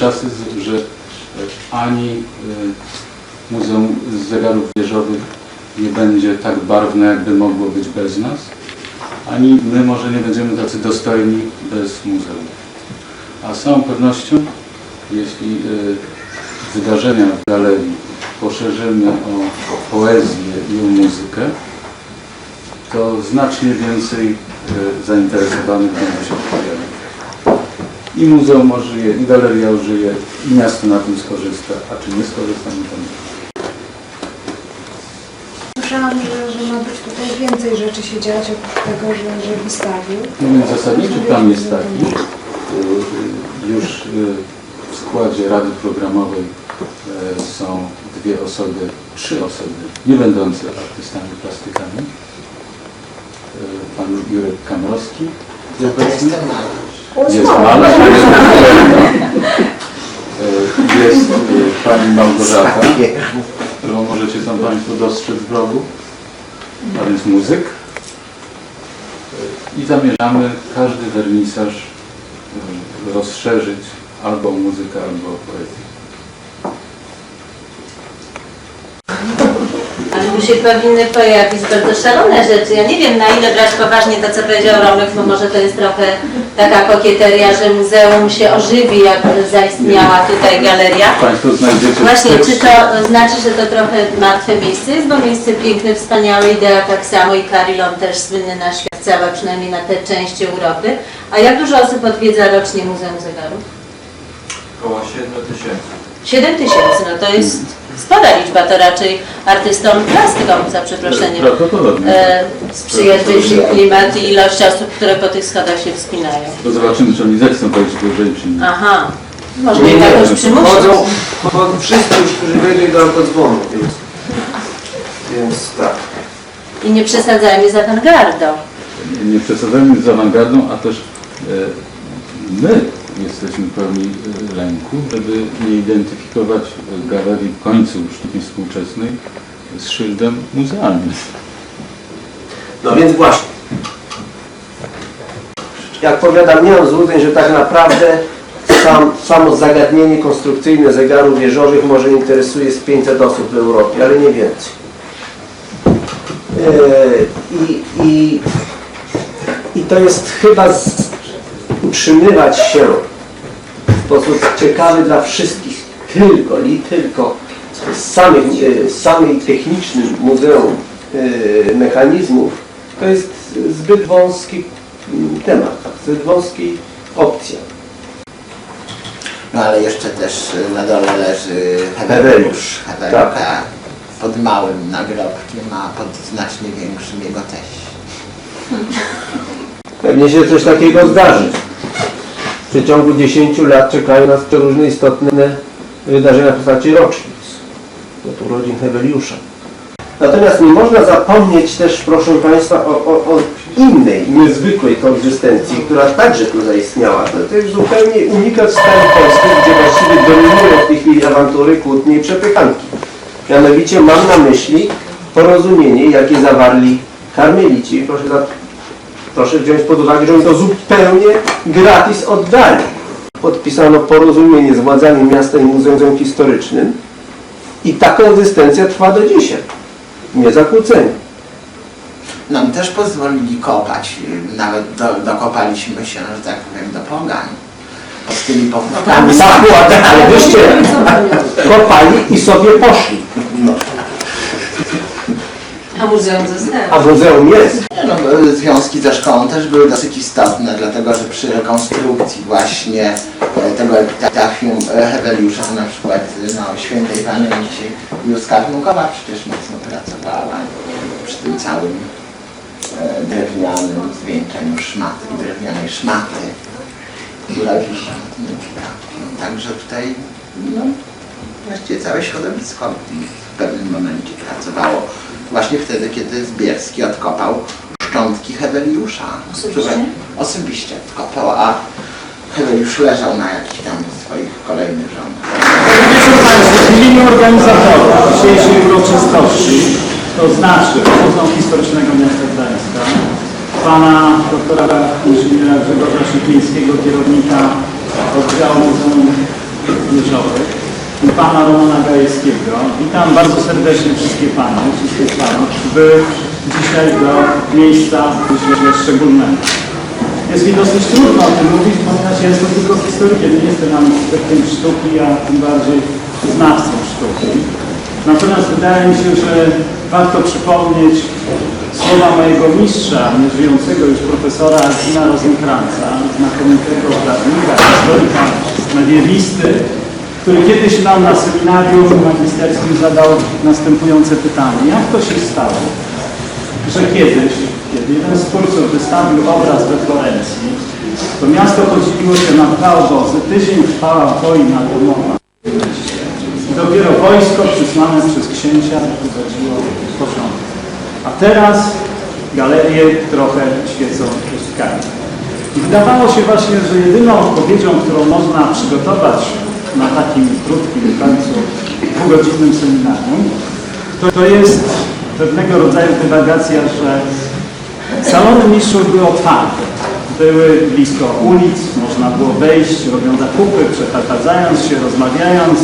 czasy, że e, ani e, Muzeum Zegarów Wieżowych nie będzie tak barwne, jakby mogło być bez nas, ani my może nie będziemy tacy dostojni bez muzeum. A z całą pewnością, jeśli e, wydarzenia w galerii poszerzymy o poezję i o muzykę, to znacznie więcej zainteresowanych będzie się. I muzeum ożyje, i galeria ożyje, i miasto na tym skorzysta, a czy nie skorzysta, no to nie. Słyszałam, że, że ma być tutaj więcej rzeczy się dziać, oprócz tego, że, że wystawił. No więc zasadniczy plan jest taki, y, już y, w składzie Rady Programowej y, są dwie osoby, trzy osoby, nie będące artystami plastykami. Pan Jurek Kamrowski jest obecny. Jest malarz. Y, Jest y, Pani Małgorzata, którą możecie tam Państwo dostrzec w rogu, a więc muzyk. I zamierzamy każdy wernisaż rozszerzyć albo muzykę, albo poezję. Ale tu się powinny pojawić bardzo szalone rzeczy. Ja nie wiem na ile brać poważnie to, co powiedział Romek, bo może to jest trochę taka kokieteria, że muzeum się ożywi, jak zaistniała tutaj galeria. Państwo znajdziecie Właśnie, czy to znaczy, że to trochę martwe miejsce jest, bo miejsce piękne, wspaniałe, idea tak samo i Carillon też słynny na świat cały, przynajmniej na te części Europy. A jak dużo osób odwiedza rocznie Muzeum Zegarów? Około 7 tysięcy. 7 tysięcy, no to jest spora liczba, to raczej artystom plastykom, za przeproszeniem. E, sprzyja tym klimat i ilość osób, które po tych schodach się wspinają. To zobaczymy, czy oni zechcą wejść wyżej, czy nie. Aha, może Nie, ich jakoś no, przymusić. Chodzą, chodzą wszyscy już, którzy wejdą do dzwonu, więc, więc tak. I nie przesadzajmy z awangardą. Nie, nie przesadzajmy z awangardą, a też e, my jesteśmy pełni e, lęku, żeby nie identyfikować e, galerii w końcu sztuki współczesnej z szyldem muzealnym. No więc właśnie. Jak powiadam, nie mam złudzeń, że tak naprawdę sam, samo zagadnienie konstrukcyjne zegarów wieżowych może interesuje z 500 osób w Europie, ale nie więcej. Eee, I, i, I to jest chyba z, utrzymywać się w sposób ciekawy dla wszystkich, tylko i tylko z e, z samej technicznym muzeum e, mechanizmów, to jest zbyt wąski mm, temat, zbyt wąski opcja. No ale jeszcze też y, na dole leży. Heweliusz. Hewelka Tak. pod małym nagrobkiem, a pod znacznie większym jego teść. Pewnie się coś takiego zdarzy. W przeciągu 10 lat czekają nas przeróżne istotne wydarzenia w postaci rocznic. Od urodzin Heweliusza. Natomiast nie można zapomnieć też, proszę Państwa, o, o, o innej, niezwykłej koegzystencji, która także tu zaistniała. To, to jest zupełnie unikat w skali polskiej, gdzie właściwie dominują w tej chwili awantury, kłótnie i przepychanki. Mianowicie mam na myśli porozumienie, jakie zawarli karmelici. Proszę, proszę wziąć pod uwagę, że oni to zupełnie gratis oddali. Podpisano porozumienie z władzami miasta i muzeum historycznym i ta koegzystencja trwa do dzisiaj. Niezakłócenie. Nam też pozwolili kopać, nawet do, dokopaliśmy się, że tak powiem, do pogan. Pod tymi pochówkami. Tak, ale wyście kopali i sobie poszli. A muzeum zostało. A muzeum jest. No, y, związki ze szkołą też były dosyć istotne, dlatego że przy rekonstrukcji właśnie e, tego epitafium e, Heweliusza, na przykład no, świętej pamięci Józka Wnukowa przecież mocno pracowała przy tym całym e, drewnianym zwieńczeniu szmaty, drewnianej szmaty, która wisi na tym epitafium. Także tutaj no, właściwie całe środowisko w pewnym momencie pracowało. Właśnie wtedy, kiedy Zbierski odkopał szczątki Heweliusza. Osobiście? które Osobiście odkopał, a Heweliusz leżał na jakichś tam swoich kolejnych żonach. W imieniu organizatorów dzisiejszej uroczystości, to znaczy Muzeum Historycznego Miasta Gdańska, pana doktora inżyniera Grzegorza Szypińskiego, kierownika oddziału Muzeum wieżowych i pana Romana Gajewskiego. Witam bardzo serdecznie wszystkie panie, wszystkich panów, dzisiaj do miejsca myślę szczególnego. Jest mi dosyć trudno o tym mówić, ponieważ ja jestem tylko historykiem, nie jestem architektem sztuki, a tym bardziej znawcą sztuki. Natomiast wydaje mi się, że warto przypomnieć słowa mojego mistrza, nieżyjącego już profesora Alcina Rosenkranza, znakomitego prawnika, historyka, mediewisty, który kiedyś nam na seminarium magisterskim zadał następujące pytanie. Jak to się stało, że kiedyś, kiedy jeden z twórców wystawił obraz we Florencji, to miasto podzieliło się na dwa obozy, tydzień trwała wojna domowa. I dopiero wojsko przysłane przez księcia prowadziło porządek. A teraz galerie trochę świecą pustkami. I wydawało się właśnie, że jedyną odpowiedzią, którą można przygotować na takim krótkim, końcu dwugodzinnym seminarium, to, to jest pewnego rodzaju dywagacja, że salony mistrzów były otwarte. Były blisko ulic, można było wejść, robiąc zakupy, przechadzając się, rozmawiając,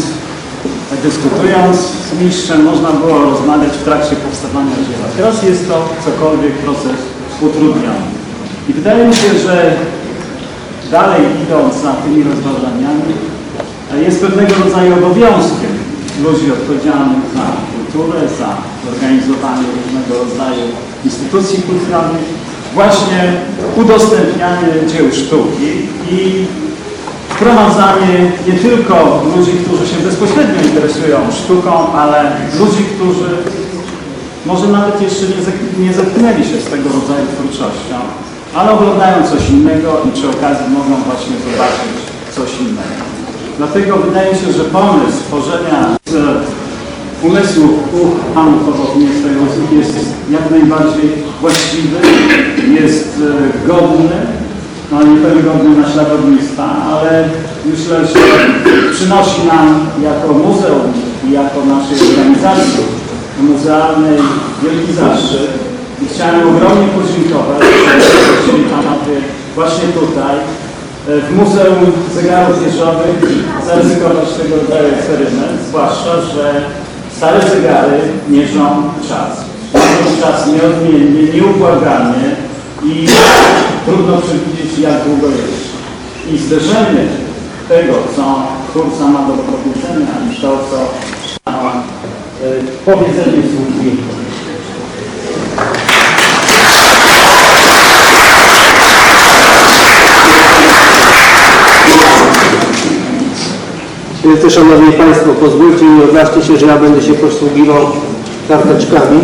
dyskutując z mistrzem, można było rozmawiać w trakcie powstawania dzieła. Teraz jest to cokolwiek proces utrudniony. I wydaje mi się, że dalej idąc za tymi rozważaniami, jest pewnego rodzaju obowiązkiem ludzi odpowiedzialnych za kulturę, za organizowanie różnego rodzaju instytucji kulturalnych, właśnie udostępnianie dzieł sztuki i wprowadzanie nie tylko ludzi, którzy się bezpośrednio interesują sztuką, ale ludzi, którzy może nawet jeszcze nie, zetknęli się z tego rodzaju twórczością, ale oglądają coś innego i przy okazji mogą właśnie zobaczyć coś innego. Dlatego wydaje się, że pomysł tworzenia z umysłu uch panów osób jest jak najbardziej właściwy, jest e, godny, no nie powiem godny naśladownictwa, ale myślę, że przynosi nam jako muzeum i jako naszej organizacji muzealnej wielki zaszczyt. I chciałem ogromnie podziękować, że właśnie tutaj w Muzeum Zegarów Wieżowych zaryzykować tego rodzaju eksperyment, zwłaszcza, że stare zegary mierzą czas. Mierzą czas nieodmiennie, nieubłagalnie i trudno przewidzieć jak długo jeszcze. I zderzenie tego, co twórca ma do powiedzenia i to, co ma e, powiedzenie słów Wielce Szanowni Państwo, pozwólcie mi, odważcie się, że ja będę się posługiwał karteczkami.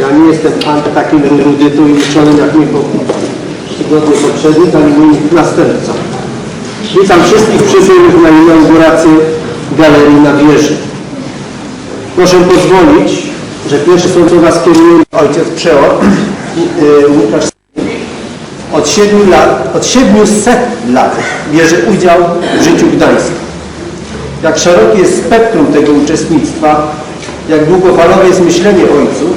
Ja nie jestem takim erudytą i uczonym jak mój tygodnie poprzednik, ani mój następca. Witam wszystkich przybyłych na inaugurację Galerii na Wieży. Proszę pozwolić, że pierwsze słowa skieruję ojciec przeor yy, Łukasz od 7 lat, od 700 lat bierze udział w życiu Gdańska. Jak szerokie jest spektrum tego uczestnictwa, jak długofalowe jest myślenie ojców,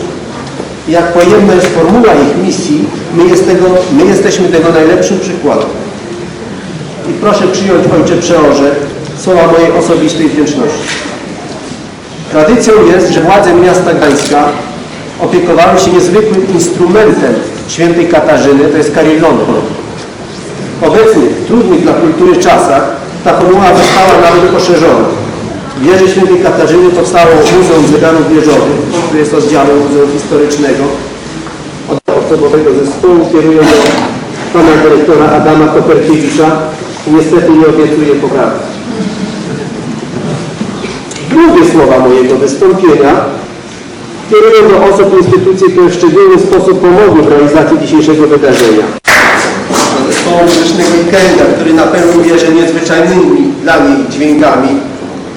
jak pojemna jest formuła ich misji, my, jest tego, my jesteśmy tego najlepszym przykładem. I proszę przyjąć, Ojcze Przeorze, słowa mojej osobistej wdzięczności. Tradycją jest, że władze miasta Gdańska opiekowały się niezwykłym instrumentem świętej Katarzyny, to jest karillonką. W obecnych, trudnych dla kultury czasach ta formuła została nawet poszerzona. W wieży świętej Katarzyny powstało Muzeum Zegarów Wieżowych, które jest oddziałem Muzeum Historycznego. Od osobowego zespołu kieruję do pana dyrektora Adama Koperkiewicza i niestety nie obiecuję poprawy. Drugie słowa mojego wystąpienia kieruję do osób i instytucji, które w szczególny sposób pomogły w realizacji dzisiejszego wydarzenia. Zespołu muzycznego Ikenda, który napełnił wieżę niezwyczajnymi dla niej dźwiękami,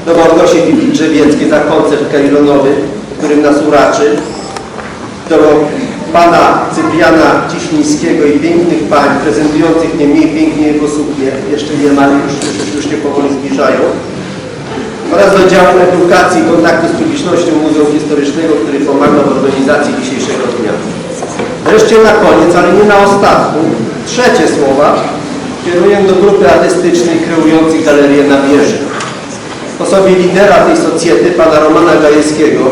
do Małgosi Drzewieckiej za koncert kajlonowy, którym nas uraczy, do pana Cypriana Ciśnińskiego i pięknych pań prezentujących nie mniej pięknie jego suknie, jeszcze nie ma, już, już, już się powoli zbliżają, oraz do działu edukacji i kontaktu z publicznością Muzeum Historycznego, który pomaga w organizacji dzisiejszego dnia. Wreszcie na koniec, ale nie na ostatku, trzecie słowa kieruję do grupy artystycznej kreujących galerię na wieży. W osobie lidera tej socjety, pana Romana Gajewskiego,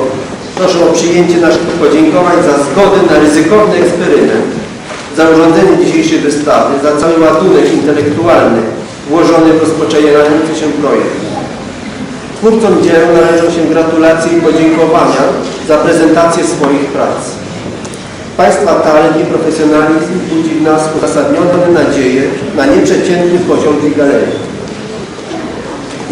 proszę o przyjęcie naszych podziękowań za zgodę na ryzykowny eksperyment, za urządzenie dzisiejszej wystawy, za cały ładunek intelektualny włożony w rozpoczynający się projekt. Twórcom dzieł należą się gratulacje i podziękowania za prezentację swoich prac. Państwa talent i profesjonalizm budzi w nas uzasadnione nadzieję na nieprzeciętny poziom tej galerii.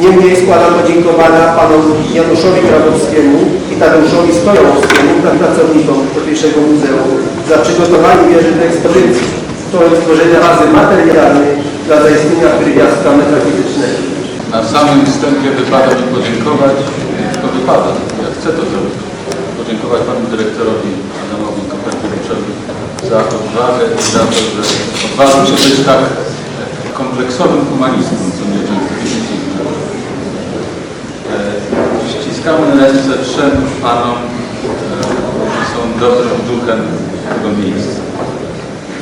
Niemniej składam podziękowania panom Januszowi Grabowskiemu i Tadeuszowi Stojałowskiemu, pracownikom tutejszego muzeum, za przygotowanie do ekspozycji, to jest stworzenie bazy materialnej dla zaistnienia pierwiastka metafizycznego. Na samym wstępie wypada mi podziękować, tylko wypada, ja chcę to zrobić, podziękować panu dyrektorowi za odwagę i za to, że odważył się być tak kompleksowym humanistą, co mnie często dziwi. E, Ściskamy ręce trzem panom, e, którzy są dobrym duchem tego miejsca.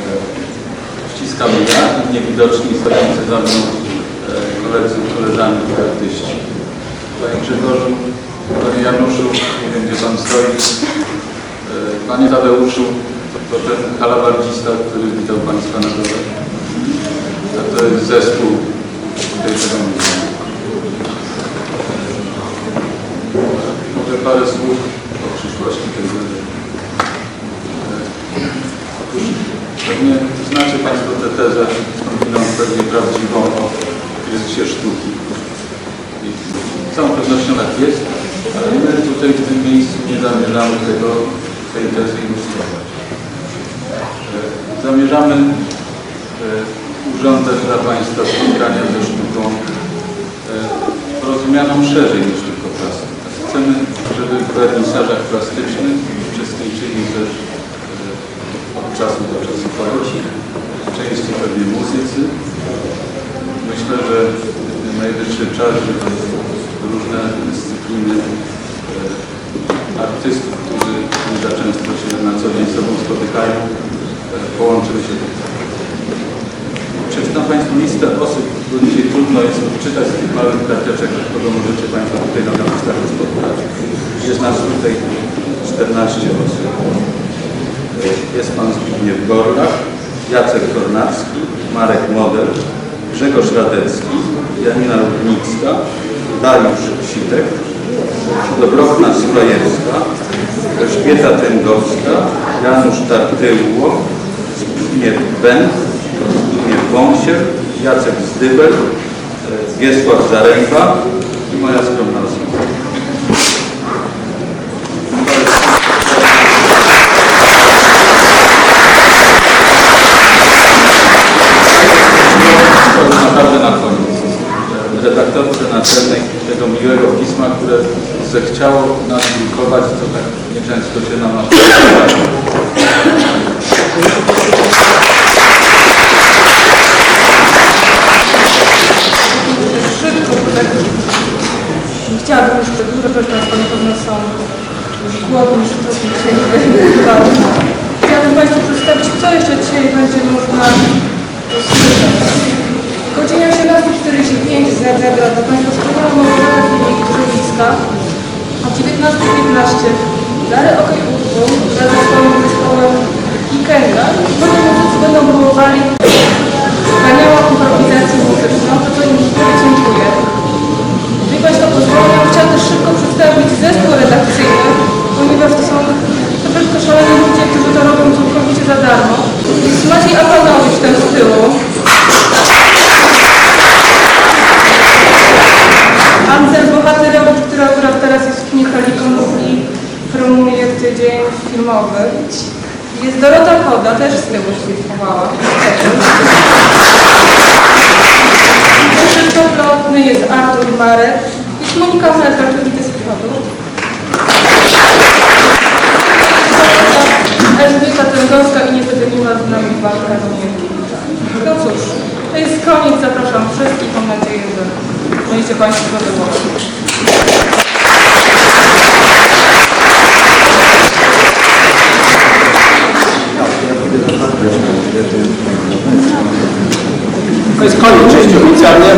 E, Ściskam ja i niewidoczni stojący za mną e, koledzy, koleżanki, artyści. Panie Grzegorzu, Panie Januszu, nie wiem gdzie Pan stoi. Panie Tadeuszu, to ten halabardzista, który witał Państwa na dole. To jest zespół tutejszego muzeum. Może parę słów o przyszłości tej galerii. Otóż pewnie znacie Państwo tę tezę, skądinąd pewnie prawdziwą o kryzysie sztuki. I z całą pewnością tak jest, ale my tutaj w tym miejscu nie zamierzamy tego, tej tezy ilustrować. E, Zamierzamy e, urządzać dla Państwa spotkania ze sztuką e, rozumianą szerzej niż tylko plastykę. Chcemy, żeby w wernisażach plastycznych uczestniczyli też e, od czasu do czasu poeci, części pewnie muzycy. Myślę, że żeby różne dyscypliny e, artystów, którzy nie za często się na co dzień z sobą spotykają, e, połączyły się. Przeczytam Państwu listę osób, bo dzisiaj trudno jest odczytać z tych małych karteczek, kogo możecie Państwo tutaj na wystawie spotkać. Jest nas tutaj 14 osób. Jest Pan Zbigniew Gorlach, Jacek Kornacki, Marek Model, Grzegorz Radecki, Janina Rudnicka, Dariusz Sitek, Dobrowna Sulejewska, Elżbieta Tęgowska, Janusz Tartyło, Zbigniew Ben, Zbigniew Wąsier, Jacek Zdybel, Wiesław Zaręba i moja skromna osoba. To naprawdę na koniec. Redaktorce naczelnej tego miłego pisma, które zechciało nas drukować, to tak nieczęsto się nam aż też z tyłu schowała. Krzysztof Lotny, jest Artur Marek, jest Monika Melka, który z przodu. Elżbieta Tęgowska i nie będę miła z nami walka do. No cóż, to jest koniec, zapraszam wszystkich, mam nadzieję, że będziecie Państwo zadowoleni. To jest koniec części oficjalnej.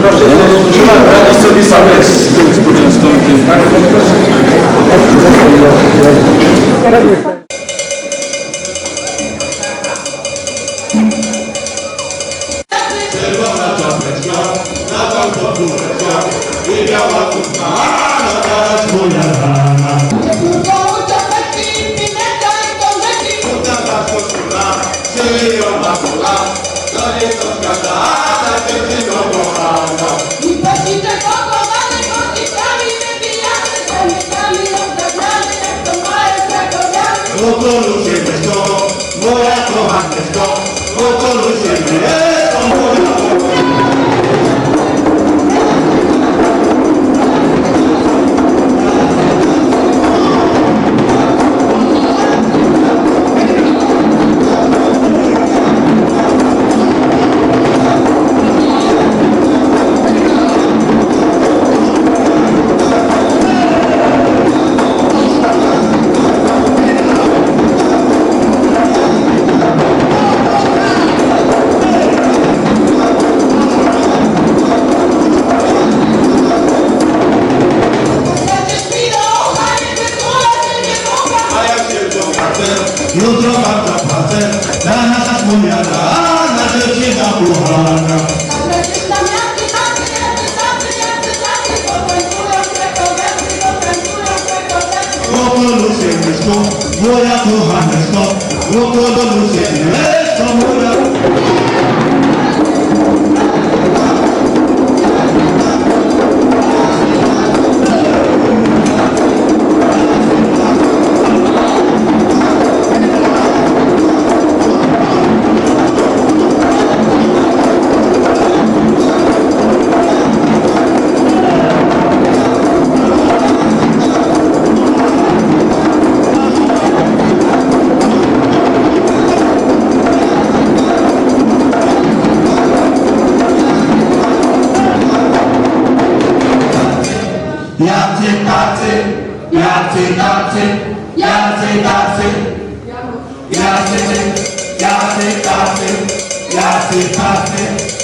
Proszę się trzymać, radzić sobie same z tym zwycięstwem. I Oto Lucieńsko, moja kochaneczko, Lucieńsko, moja kochaneczko, oto Lucieńsko, moja jacy tacy, jacy tacy, jacy, jacy tacy, jacy tacy.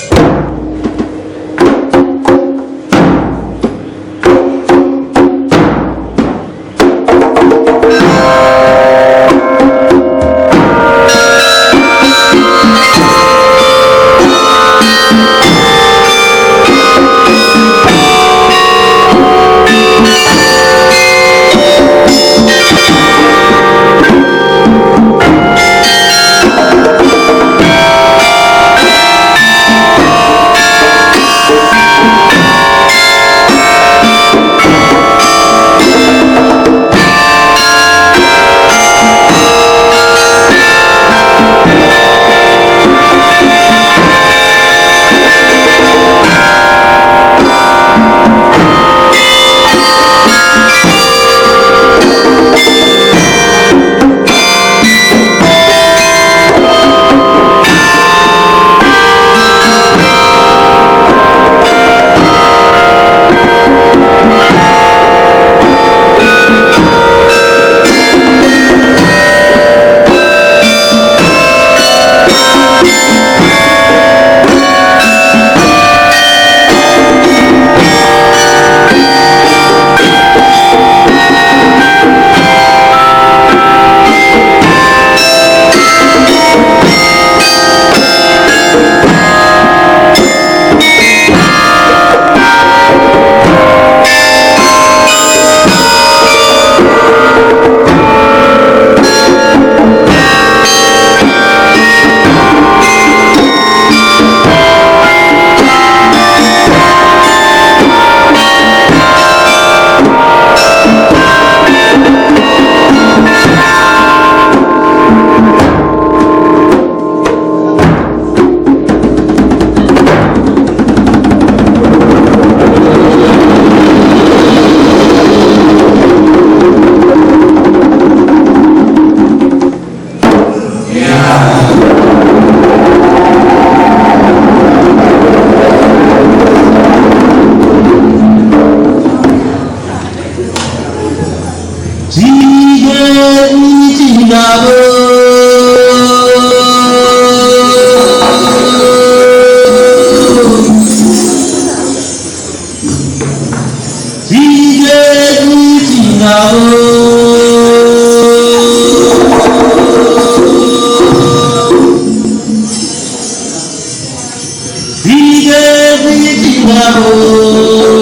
إنه